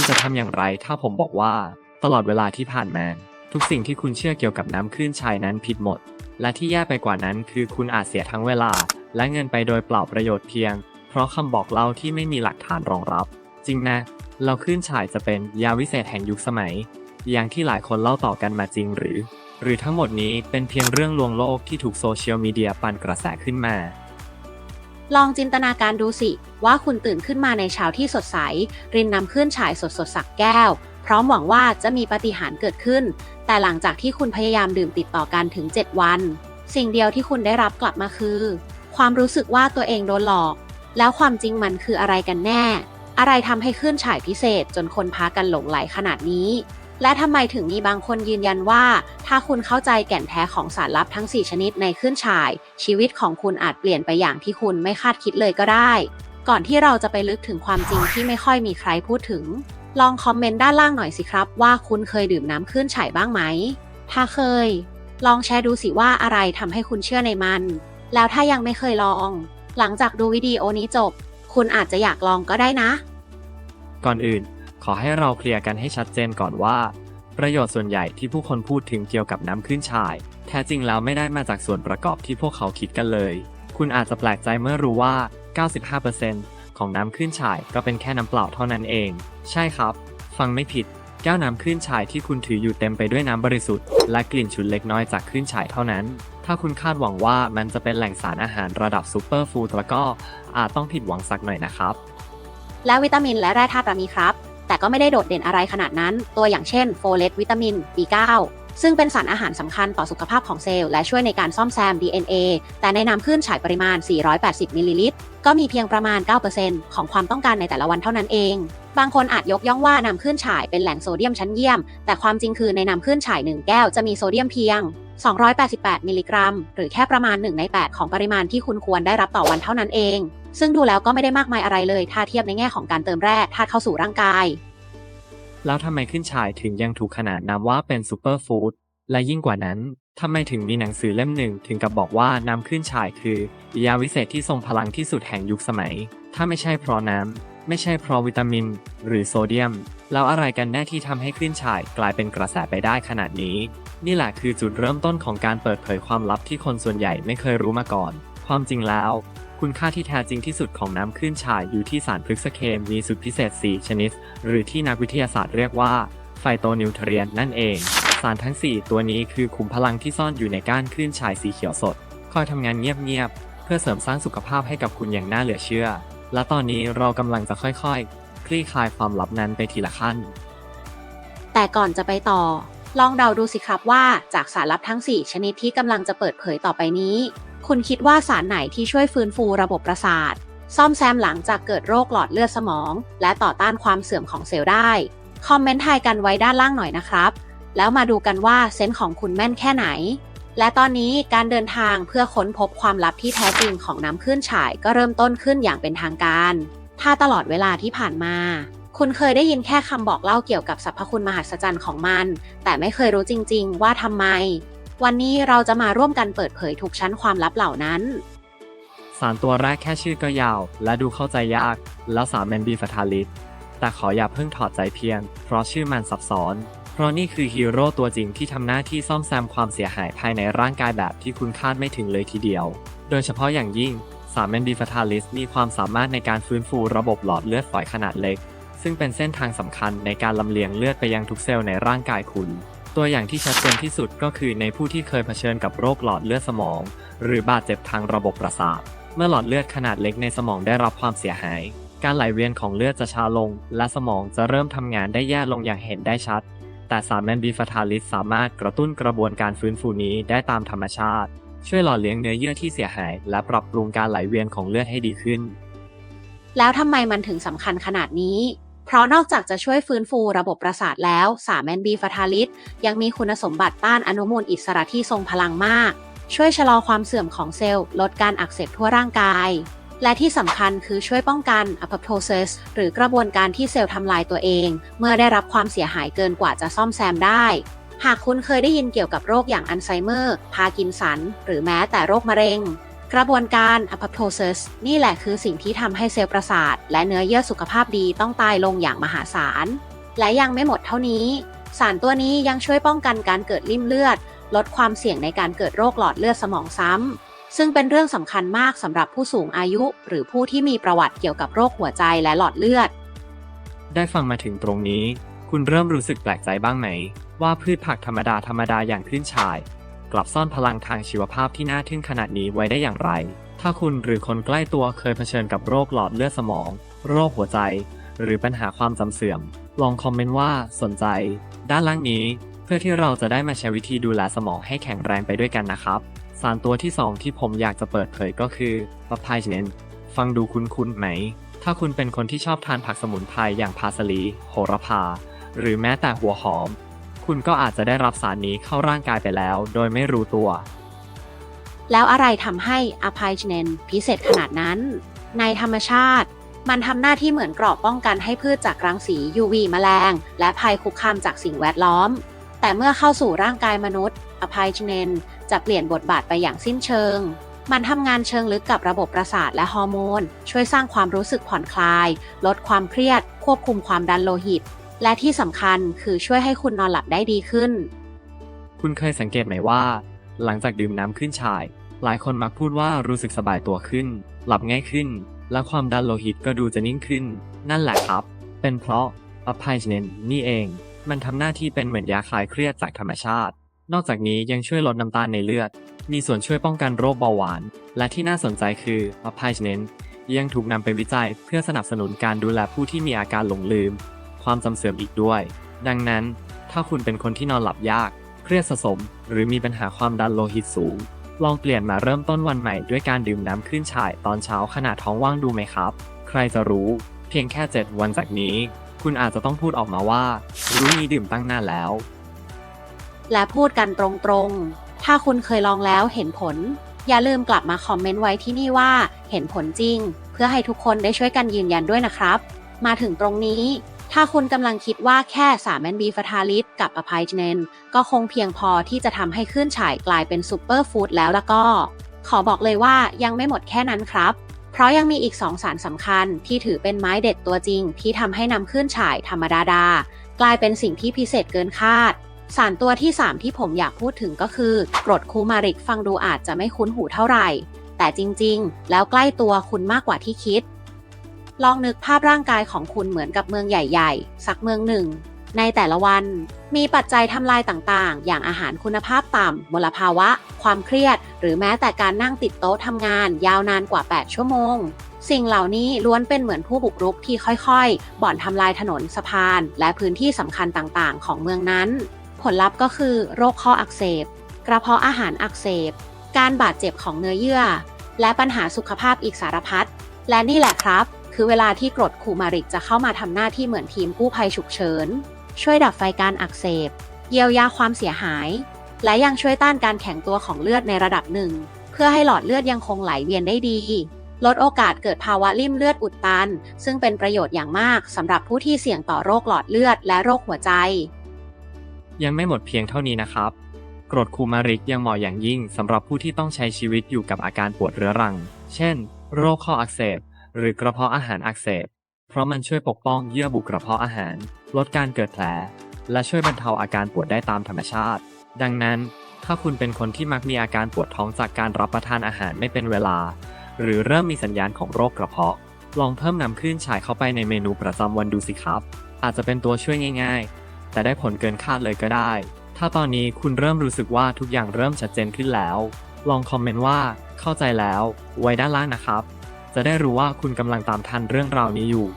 คุณจะทำอย่างไร ถ้าผมบอกว่า ตลอดเวลาที่ผ่านมา ทุกสิ่งที่คุณเชื่อเกี่ยวกับน้ำคลื่นชัยนั้นผิดหมด และที่แย่ไปกว่านั้นคือคุณอาจเสียทั้งเวลา และเงินไปโดยเปล่าประโยชน์เพียง เพราะคำบอกเล่าที่ไม่มีหลักฐานรองรับ จริงนะเราคลื่นฉายจะเป็นยาวิเศษแห่งยุคสมัย อย่างที่หลายคนเล่าต่อกันมาจริงหรือ หรือทั้งหมดนี้เป็นเพียงเรื่องลวงโลกที่ถูกโซเชียลมีเดียปั่นกระแสขึ้นมา ลองจินตนาการดูสิ ว่าคุณตื่นขึ้นมาในเช้าที่สดใส รินน้ำขึ้นฉายสดสดสักแก้ว พร้อมหวังว่าจะมีปาฏิหาริย์เกิดขึ้น แต่หลังจากที่คุณพยายามดื่มติดต่อกันถึง 7 วัน สิ่งเดียวที่คุณได้รับกลับมาคือ ความรู้สึกว่าตัวเองโดนหลอก แล้วความจริงมันคืออะไรกันแน่ อะไรทำให้ขึ้นฉายพิเศษจนคนพากันหลงไหลขนาดนี้และทำไมถึงมีบางคนยืนยันว่า ถ้าคุณเข้าใจแก่นแท้ของสารลับทั้ง 4 ชนิดในขึ้นฉาย ชีวิตของคุณอาจเปลี่ยนไปอย่างที่คุณไม่คาดคิดเลยก็ได้ ก่อนที่เราจะไปลึกถึงความจริงที่ไม่ค่อยมีใครพูดถึง ลองคอมเมนต์ด้านล่างหน่อยสิครับ ว่าคุณเคยดื่มน้ำขึ้นฉ่ายบ้างไหม ถ้าเคย ลองแชร์ดูสิว่าอะไรทำให้คุณเชื่อในมัน แล้วถ้ายังไม่เคยลอง หลังจากดูวิดีโอนี้จบ คุณอาจจะอยากลองก็ได้นะ ก่อนอื่น ขอให้เราเคลียร์กันให้ชัดเจนก่อนว่า ประโยชน์ส่วนใหญ่ที่ผู้คนพูดถึงเกี่ยวกับน้ำขึ้นฉ่าย แท้จริงแล้วไม่ได้มาจากส่วนประกอบที่พวกเขาคิดกันเลย คุณอาจจะแปลกใจเมื่อรู้ว่า 95%ของน้ำขึ้นฉายก็เป็นแค่น้ำเปล่าเท่านั้นเอง ใช่ครับ ฟังไม่ผิด แก้วน้ำขึ้นฉายที่คุณถืออยู่เต็มไปด้วยน้ำบริสุทธิ์และกลิ่นฉุนเล็กน้อยจากขึ้นฉายเท่านั้น ถ้าคุณคาดหวังว่ามันจะเป็นแหล่งสารอาหารระดับซูเปอร์ฟู้ดแล้วก็อาจต้องผิดหวังสักหน่อยนะครับ และวิตามินและแร่ธาตุมีครับ แต่ก็ไม่ได้โดดเด่นอะไรขนาดนั้น ตัวอย่างเช่นโฟเลตวิตามิน B9 ซึ่งเป็นสารอาหารสำคัญต่อสุขภาพของเซลล์และช่วยในการซ่อมแซม DNA แต่ในน้ำขึ้นฉายปริมาณ 480 มิลลิลิตร ก็มีเพียงประมาณ 9%ของความต้องการในแต่ละวันเท่านั้นเอง บางคนอาจยกย่องว่าน้ำขึ้นฉายเป็นแหล่งโซเดียมชั้นเยี่ยม แต่ความจริงคือในน้ำขึ้นฉาย 1 แก้วจะมีโซเดียมเพียง 288 มิลลิกรัม หรือแค่ประมาณ 1 ใน 8 ของปริมาณที่คุณควรได้รับต่อวันเท่านั้นเอง ซึ่งดูแล้วก็ไม่ได้มากมายอะไรเลย ถ้าเทียบในแง่ของการเติมแร่ธาตุเข้าสู่ร่างกาย แล้วทำไมขึ้นฉายถึงยังถูกขนานนามว่าเป็นซูเปอร์ฟู้ดและยิ่งกว่านั้นทำไมถึงมีหนังสือเล่มหนึ่งถึงกับบอกว่าน้ำขึ้นฉายคือ ยาวิเศษที่ทรงพลังที่สุดแห่งยุคสมัย ถ้าไม่ใช่เพราะน้ำ ไม่ใช่เพราะวิตามิน หรือโซเดียม แล้วอะไรกันแน่ที่ทำให้ขึ้นฉายกลายเป็นกระแสไปได้ขนาดนี้ นี่แหละคือจุดเริ่มต้นของการเปิดเผยความลับที่คนส่วนใหญ่ไม่เคยรู้มาก่อน ความจริงแล้ว คุณค่าที่แท้จริงที่สุดของน้ำขึ้นฉายอยู่ที่สารพฤกษเคมีสุดพิเศษ 4 ชนิด หรือที่นักวิทยาศาสตร์เรียกว่าไฟโตนิวเทรียนนั่นเอง สารทั้ง 4 ตัวนี้คือขุมพลังที่ซ่อนอยู่ในก้านคลื่นฉายสีเขียวสด คอยทำงานเงียบๆ เพื่อเสริมสร้างสุขภาพให้กับคุณอย่างน่าเหลือเชื่อ และตอนนี้เรากำลังจะค่อยๆ คลี่คลายความลับนั้นไปทีละขั้น แต่ก่อนจะไปต่อ ลองเดาดูสิครับว่าจากสารลับทั้ง 4 ชนิดที่กำลังจะเปิดเผยต่อไปนี้ คุณคิดว่าสารไหนที่ช่วยฟื้นฟูระบบประสาท ซ่อมแซมหลังจากเกิดโรคหลอดเลือดสมอง และต่อต้านความเสื่อมของเซลล์ได้ คอมเมนต์ทายกันไว้ด้านล่างหน่อยนะครับ แล้วมาดูกันว่าเซนส์ของคุณแม่นแค่ไหน และตอนนี้การเดินทางเพื่อค้นพบความลับที่แท้จริงของน้ำขึ้นฉายก็เริ่มต้นขึ้นอย่างเป็นทางการ ถ้าตลอดเวลาที่ผ่านมาคุณเคยได้ยินแค่คำบอกเล่าเกี่ยวกับสรรพคุณมหัศจรรย์ของมัน แต่ไม่เคยรู้จริง ๆ ว่าทำไม วันนี้เราจะมาร่วมกันเปิดเผยทุกชั้นความลับเหล่านั้น สารตัวแรกแค่ชื่อก็ยาว และดูเข้าใจยาก แล้วสารแมนบีฟาทาลิสแต่ขออย่าเพิ่งถอดใจเพียง เพราะชื่อมันซับซ้อน เพราะนี่คือฮีโร่ตัวจริงที่ทำหน้าที่ซ่อมแซมความเสียหายภายในร่างกายแบบที่คุณคาดไม่ถึงเลยทีเดียว โดยเฉพาะอย่างยิ่งสารแมนบีฟาทาลิสมีความสามารถในการฟื้นฟูระบบหลอดเลือดฝอยขนาดเล็ก ซึ่งเป็นเส้นทางสำคัญในการลำเลียงเลือดไปยังทุกเซลล์ในร่างกายคุณ ตัวอย่างที่ชัดเจนที่สุดก็คือในผู้ที่เคยเผชิญกับโรคหลอดเลือดสมอง หรือบาดเจ็บทางระบบประสาท เมื่อหลอดเลือดขนาดเล็กในสมองได้รับความเสียหาย การไหลเวียนของเลือดจะช้าลง และสมองจะเริ่มทำงานได้แย่ลงอย่างเห็นได้ชัด แต่สารแมนบีฟาทาลิสสามารถกระตุ้นกระบวนการฟื้นฟูนี้ได้ตามธรรมชาติ ช่วยหล่อเลี้ยงเนื้อเยื่อที่เสียหาย และปรับปรุงการไหลเวียนของเลือดให้ดีขึ้น แล้วทำไมมันถึงสำคัญขนาดนี้ เพราะนอกจากจะช่วยฟื้นฟูระบบประสาทแล้วสารแมนบีฟาทาลิสยังมีคุณสมบัติต้านอนุมูลอิสระที่ทรงพลังมาก ช่วยชะลอความเสื่อมของเซลล์ ลดการอักเสบทั่วร่างกาย และที่สำคัญคือช่วยป้องกัน apoptosis หรือกระบวนการที่เซลล์ทำลายตัวเอง เมื่อได้รับความเสียหายเกินกว่าจะซ่อมแซมได้ หากคุณเคยได้ยินเกี่ยวกับโรคอย่างอัลไซเมอร์ พาร์กินสัน หรือแม้แต่โรคมะเร็ง กระบวนการ apoptosis นี่แหละคือสิ่งที่ทำให้เซลล์ประสาท และเนื้อเยื่อสุขภาพดีต้องตายลงอย่างมหาศาล และยังไม่หมดเท่านี้ สารตัวนี้ยังช่วยป้องกันการเกิดริ่มเลือด ลดความเสี่ยงในการเกิดโรคหลอดเลือดสมองซ้ำ ซึ่งเป็นเรื่องสำคัญมากสำหรับผู้สูงอายุ หรือผู้ที่มีประวัติเกี่ยวกับโรคหัวใจและหลอดเลือด ได้ฟังมาถึงตรงนี้ คุณเริ่มรู้สึกแปลกใจบ้างไหม ว่าพืชผักธรรมดาธรรมดาอย่างขึ้นฉ่าย กลับซ่อนพลังทางชีวภาพที่น่าทึ่งขนาดนี้ไว้ได้อย่างไร ถ้าคุณหรือคนใกล้ตัวเคยเผชิญกับโรคหลอดเลือดสมอง โรคหัวใจ หรือปัญหาความจำเสื่อม ลองคอมเมนต์ว่าสนใจ ด้านล่างนี้ เพื่อที่เราจะได้มาใช้วิธีดูแลสมองให้แข็งแรงไปด้วยกันนะครับ สารตัวที่ 2 ที่ผมอยากจะเปิดเผยก็คือปาพายเนนฟังดูคุ้นๆไหม ถ้าคุณเป็นคนที่ชอบทานผักสมุนไพรอย่างพาสลี โหระพา หรือแม้แต่หัวหอม คุณก็อาจจะได้รับสารนี้เข้าร่างกายไปแล้ว โดยไม่รู้ตัว แล้วอะไรทำให้อภัยเนนพิเศษขนาดนั้น ในธรรมชาติ มันทำหน้าที่เหมือนเกราะป้องกันให้พืชจากรังสี UV แมลง และภัยคุกคามจากสิ่งแวดล้อม แต่เมื่อเข้าสู่ร่างกายมนุษย์ อภัยเนนจะเปลี่ยนบทบาทไปอย่างสิ้นเชิงมันทำงานเชิงลึกกับระบบประสาทและฮอร์โมน ช่วยสร้างความรู้สึกผ่อนคลาย ลดความเครียด ควบคุมความดันโลหิต และที่สำคัญคือช่วยให้คุณนอนหลับได้ดีขึ้น คุณเคยสังเกตไหมว่า หลังจากดื่มน้ำขึ้นฉ่าย หลายคนมักพูดว่ารู้สึกสบายตัวขึ้น หลับง่ายขึ้น และความดันโลหิตก็ดูจะนิ่งขึ้น นั่นแหละครับ เป็นเพราะอภัยเนนนี่เอง มันทำหน้าที่เป็นเหมือนยาคลายเครียดจากธรรมชาติ นอกจากนี้ยังช่วยลดน้ำตาลในเลือด มีส่วนช่วยป้องกันโรคเบาหวาน และที่น่าสนใจคืออภัยเนนยังถูกนำไปวิจัยเพื่อสนับสนุนการดูแลผู้ที่มีอาการหลงลืม ความจำเสื่อมอีกด้วย ดังนั้น ถ้าคุณเป็นคนที่นอนหลับยาก เครียดสะสม หรือมีปัญหาความดันโลหิตสูง ลองเปลี่ยนมาเริ่มต้นวันใหม่ด้วยการดื่มน้ำขึ้นฉ่ายตอนเช้าขณะท้องว่างดูไหมครับ ใครจะรู้ เพียงแค่ 7 วันจากนี้ คุณอาจจะต้องพูดออกมาว่า รู้นี้ดื่มตั้งนานแล้ว และพูดกันตรงๆ ถ้าคุณเคยลองแล้วเห็นผล อย่าลืมกลับมาคอมเมนต์ไว้ที่นี่ว่าเห็นผลจริง เพื่อให้ทุกคนได้ช่วยกันยืนยันด้วยนะครับ มาถึงตรงนี้ ถ้าคุณกำลังคิดว่าแค่สารแมนบีฟาทาลิสกับอภัยเนน ก็คงเพียงพอที่จะทำให้ขึ้นฉ่ายกลายเป็นซูเปอร์ฟู้ดแล้วล้วก็ ขอบอกเลยว่ายังไม่หมดแค่นั้นครับ เพราะยังมีอีกสองสารสำคัญที่ถือเป็นไม้เด็ดตัวจริง ที่ทำให้นำขึ้นฉ่ายธรรมดาดากลายเป็นสิ่งที่พิเศษเกินคาด สารตัวที่ 3 ที่ผมอยากพูดถึงก็คือกรดคูมาริกฟังดูอาจจะไม่คุ้นหูเท่าไหร่ แต่จริงๆ แล้วใกล้ตัวคุณมากกว่าที่คิด ลองนึกภาพร่างกายของคุณเหมือนกับเมืองใหญ่ๆ สักเมืองหนึ่ง ในแต่ละวัน มีปัจจัยทำลายต่างๆ อย่างอาหารคุณภาพต่ำมลภาวะ ความเครียด หรือแม้แต่การนั่งติดโต๊ะทำงาน ยาวนานกว่า 8 ชั่วโมง สิ่งเหล่านี้ล้วนเป็นเหมือนผู้บุกรุกที่ค่อยๆ บ่อนทำลายถนนสะพาน และพื้นที่สำคัญต่างๆ ของเมืองนั้น ผลลัพธ์ก็คือ โรคข้ออักเสบ กระเพาะอาหารอักเสบ การบาดเจ็บของเนื้อเยื่อ และปัญหาสุขภาพอีกสารพัดและนี่แหละครับ คือเวลาที่กรดคูมาริกจะเข้ามาทำหน้าที่เหมือนทีมกู้ภัยฉุกเฉิน ช่วยดับไฟการอักเสบ เยียวยาความเสียหาย และยังช่วยต้านการแข็งตัวของเลือดในระดับหนึ่ง เพื่อให้หลอดเลือดยังคงไหลเวียนได้ดี ลดโอกาสเกิดภาวะริ่มเลือดอุดตัน ซึ่งเป็นประโยชน์อย่างมากสำหรับผู้ที่เสี่ยงต่อโรคหลอดเลือดและโรคหัวใจ ยังไม่หมดเพียงเท่านี้นะครับกรดคูมาริกยังเหมาะอย่างยิ่งสำหรับผู้ที่ต้องใช้ชีวิตอยู่กับอาการปวดเรื้อรัง เช่น โรคข้ออักเสบ หรือกระเพาะอาหารอักเสบ เพราะมันช่วยปกป้องเยื่อบุกระเพาะอาหาร ลดการเกิดแผล และช่วยบรรเทาอาการปวดได้ตามธรรมชาติ ดังนั้น ถ้าคุณเป็นคนที่มักมีอาการปวดท้องจากการรับประทานอาหารไม่เป็นเวลา หรือเริ่มมีสัญญาณของโรคกระเพาะ ลองเพิ่มน้ำคลื่นฉายเข้าไปในเมนูประจำวันดูสิครับ อาจจะเป็นตัวช่วยง่าย ๆ แต่ได้ผลเกินคาดเลยก็ได้ ถ้าตอนนี้คุณเริ่มรู้สึกว่าทุกอย่างเริ่มชัดเจนขึ้นแล้ว ลองคอมเมนต์ว่าเข้าใจแล้ว ไว้ด้านล่างนะครับ จะได้รู้ว่าคุณกำลังตามทันเรื่องราวนี้อยู่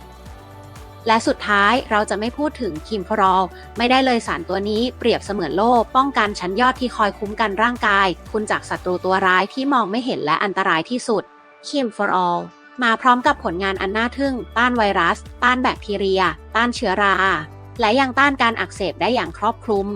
และสุดท้ายเราจะไม่พูดถึงคิมฟอรอลไม่ได้เลยสารตัวนี้เปรียบเสมือนโล่ป้องกันชั้นยอดที่คอยคุ้มกันร่างกาย คุณจากศัตรูตัวร้ายที่มองไม่เห็นและอันตรายที่สุดคิมฟอรอลมาพร้อมกับผลงานอันน่าทึ่ง ต้านไวรัส ต้านแบคทีเรีย ต้านเชื้อรา และยังต้านการอักเสบได้อย่างครอบคลุม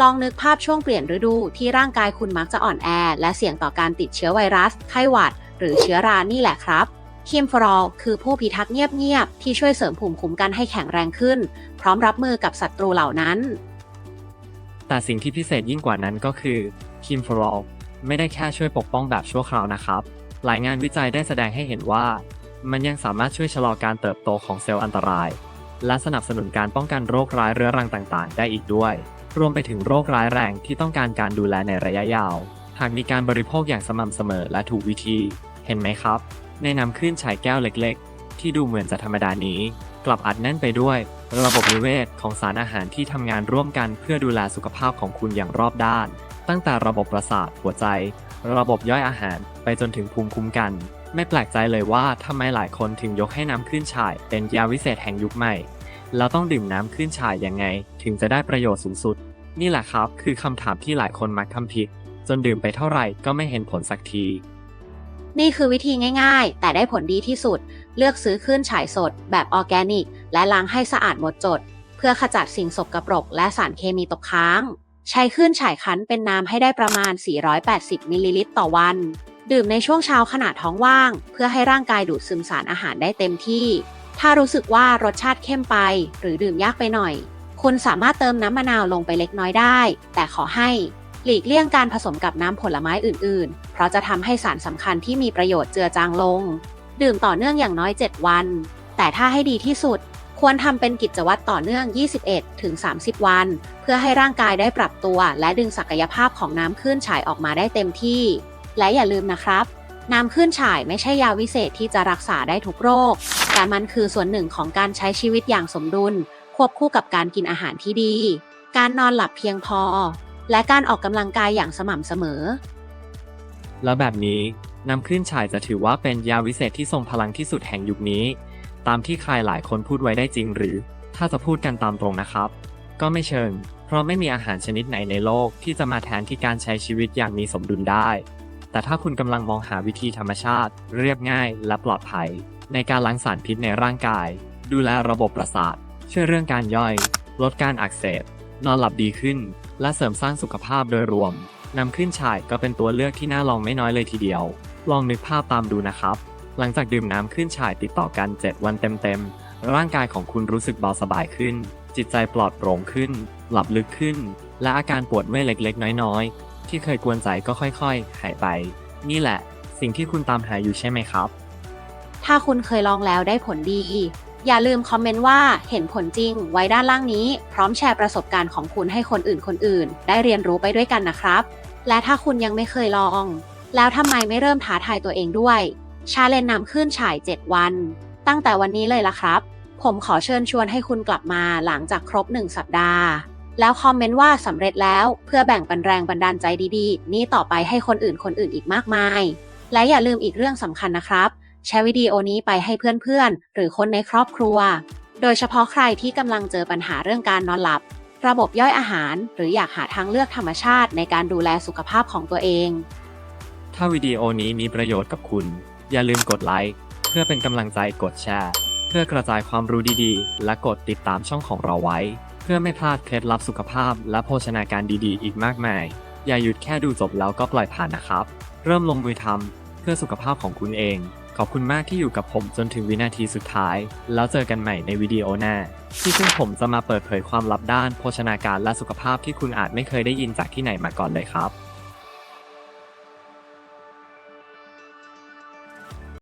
ลองนึกภาพช่วงเปลี่ยนฤดูที่ร่างกายคุณมักจะอ่อนแอ และเสี่ยงต่อการติดเชื้อไวรัส ไข้หวัด หรือเชื้อรานี่แหละครับคิมฟอรอลคือผู้พิทักษ์เงียบๆที่ช่วยเสริมภูมิคุ้มกันให้แข็งแรงขึ้น พร้อมรับมือกับศัตรูเหล่านั้น แต่สิ่งที่พิเศษยิ่งกว่านั้นก็คือคิมฟอรอลไม่ได้แค่ช่วยปกป้องแบบชั่วคราวนะครับ หลายงานวิจัยได้แสดงให้เห็นว่า มันยังสามารถช่วยชะลอการเติบโตของเซลล์อันตราย และสนับสนุนการป้องกันโรคร้ายเรื้อรังต่างๆ ได้อีกด้วย รวมไปถึงโรคร้ายแรงที่ต้องการการดูแลในระยะยาว หากมีการบริโภคอย่างสม่ำเสมอและถูกวิธี เห็นไหมครับ ในน้ำคลื่นฉายแก้วเล็กๆ ที่ดูเหมือนจะธรรมดานี้ กลับอัดแน่นไปด้วยระบบนิเวศของสารอาหารที่ทำงานร่วมกันเพื่อดูแลสุขภาพของคุณอย่างรอบด้าน ตั้งแต่ระบบประสาทหัวใจ ระบบย่อยอาหารไปจนถึงภูมิคุ้มกัน ไม่แปลกใจเลยว่าทำไมหลายคนถึงยกให้น้ำคลื่นฉายเป็นยาวิเศษแห่งยุคใหม่แล้วต้องดื่มน้ำคลื่นฉายยังไง ถึงจะได้ประโยชน์สูงสุด นี่แหละครับ คือคำถามที่หลายคนมักทำผิดจนดื่มไปเท่าไหร่ก็ไม่เห็นผลสักที นี่คือวิธีง่ายๆ แต่ได้ผลดีที่สุด เลือกซื้อขึ้นฉายสด แบบออร์แกนิก และล้างให้สะอาดหมดจด เพื่อขจัดสิ่งสกปรก และสารเคมีตกค้าง ใช้ขึ้นฉายคั้นเป็นน้ำให้ได้ประมาณ 480 มิลลิลิตรต่อวัน ดื่มในช่วงเช้าขณะท้องว่าง เพื่อให้ร่างกายดูดซึมสารอาหารได้เต็มที่ ถ้ารู้สึกว่ารสชาติเข้มไป หรือดื่มยากไปหน่อย คุณสามารถเติมน้ำมะนาวลงไปเล็กน้อยได้ แต่ขอให้ หลีกเลี่ยงการผสมกับน้ำผลไม้อื่น ๆ เพราะจะทำให้สารสำคัญที่มีประโยชน์เจือจางลง ดื่มต่อเนื่องอย่างน้อย 7 วัน แต่ถ้าให้ดีที่สุด ควรทำเป็นกิจวัตรต่อเนื่อง 21ถึง30 วัน เพื่อให้ร่างกายได้ปรับตัว และดึงศักยภาพของน้ำขึ้นฉายออกมาได้เต็มที่ และอย่าลืมนะครับ น้ำขึ้นฉายไม่ใช่ยาวิเศษที่จะรักษาได้ทุกโรค แต่มันคือส่วนหนึ่งของการใช้ชีวิตอย่างสมดุล ควบคู่กับการกินอาหารที่ดี การนอนหลับเพียงพอ และการออกกำลังกายอย่างสม่ำเสมอ แล้วแบบนี้น้ำคลื่นฉายจะถือว่าเป็นยาวิเศษที่ทรงพลังที่สุดแห่งยุคนี้ ตามที่ใครหลายคนพูดไว้ได้จริงหรือ ถ้าจะพูดกันตามตรงนะครับ ก็ไม่เชิง เพราะไม่มีอาหารชนิดไหนในโลกที่จะมาแทนที่การใช้ชีวิตอย่างมีสมดุลได้ แต่ถ้าคุณกำลังมองหาวิธีธรรมชาติ เรียบง่ายและปลอดภัย ในการล้างสารพิษในร่างกาย ดูแลระบบประสาท ช่วยเรื่องการย่อย ลดการอักเสบ นอนหลับดีขึ้น และเสริมสร้างสุขภาพโดยรวมนำขึ้นฉายก็เป็นตัวเลือกที่น่าลองไม่น้อยเลยทีเดียว ลองนึกภาพตามดูนะครับ หลังจากดื่มน้ำขึ้นฉายติดต่อกัน 7 วันเต็มๆ ร่างกายของคุณรู้สึกเบาสบายขึ้น จิตใจปลอดโปร่งขึ้น หลับลึกขึ้น และอาการปวดเมื่อยเล็กๆ น้อยๆ ที่เคยกวนใจก็ค่อยๆ หายไป นี่แหละ สิ่งที่คุณตามหาอยู่ใช่ไหมครับ ถ้าคุณเคยลองแล้วได้ผลดี อย่าลืมคอมเมนต์ว่าเห็นผลจริงไว้ด้านล่างนี้ พร้อมแชร์ประสบการณ์ของคุณให้คนอื่นคนอื่น ได้เรียนรู้ไปด้วยกันนะครับ และถ้าคุณยังไม่เคยลอง แล้วทำไมไม่เริ่มท้าทายตัวเองด้วย ชาเลนจ์นำขึ้นฉาย 7 วัน ตั้งแต่วันนี้เลยล่ะครับ ผมขอเชิญชวนให้คุณกลับมาหลังจากครบ 1 สัปดาห์ แล้วคอมเมนต์ว่าสำเร็จแล้วเพื่อแบ่งปันแรงบันดาลใจดีๆ นี้ต่อไปให้คนอื่นคนอื่นอีกมากมาย และอย่าลืมอีกเรื่องสำคัญนะครับ แชร์วิดีโอนี้ไปให้เพื่อนๆ หรือคนในครอบครัว โดยเฉพาะใครที่กำลังเจอปัญหาเรื่องการนอนหลับ ระบบย่อยอาหาร หรืออยากหาทางเลือกธรรมชาติในการดูแลสุขภาพของตัวเอง ถ้าวิดีโอนี้มีประโยชน์กับคุณ อย่าลืมกดไลค์เพื่อเป็นกำลังใจกดแชร์ เพื่อกระจายความรู้ดีๆ และกดติดตามช่องของเราไว้ เพื่อไม่พลาดเคล็ดลับสุขภาพ และโภชนาการดีๆ อีกมากมาย อย่าหยุดแค่ดูจบแล้วก็ปล่อยผ่านนะครับ เริ่มลงมือทำเพื่อสุขภาพของคุณเอง ขอบคุณมากที่อยู่กับผมจนถึงวินาทีสุดท้าย แล้วเจอกันใหม่ในวิดีโอหน้า ที่ซึ่งผมจะมาเปิดเผยความลับด้านโภชนาการและสุขภาพที่คุณอาจไม่เคยได้ยินจากที่ไหนมาก่อนเลยครับ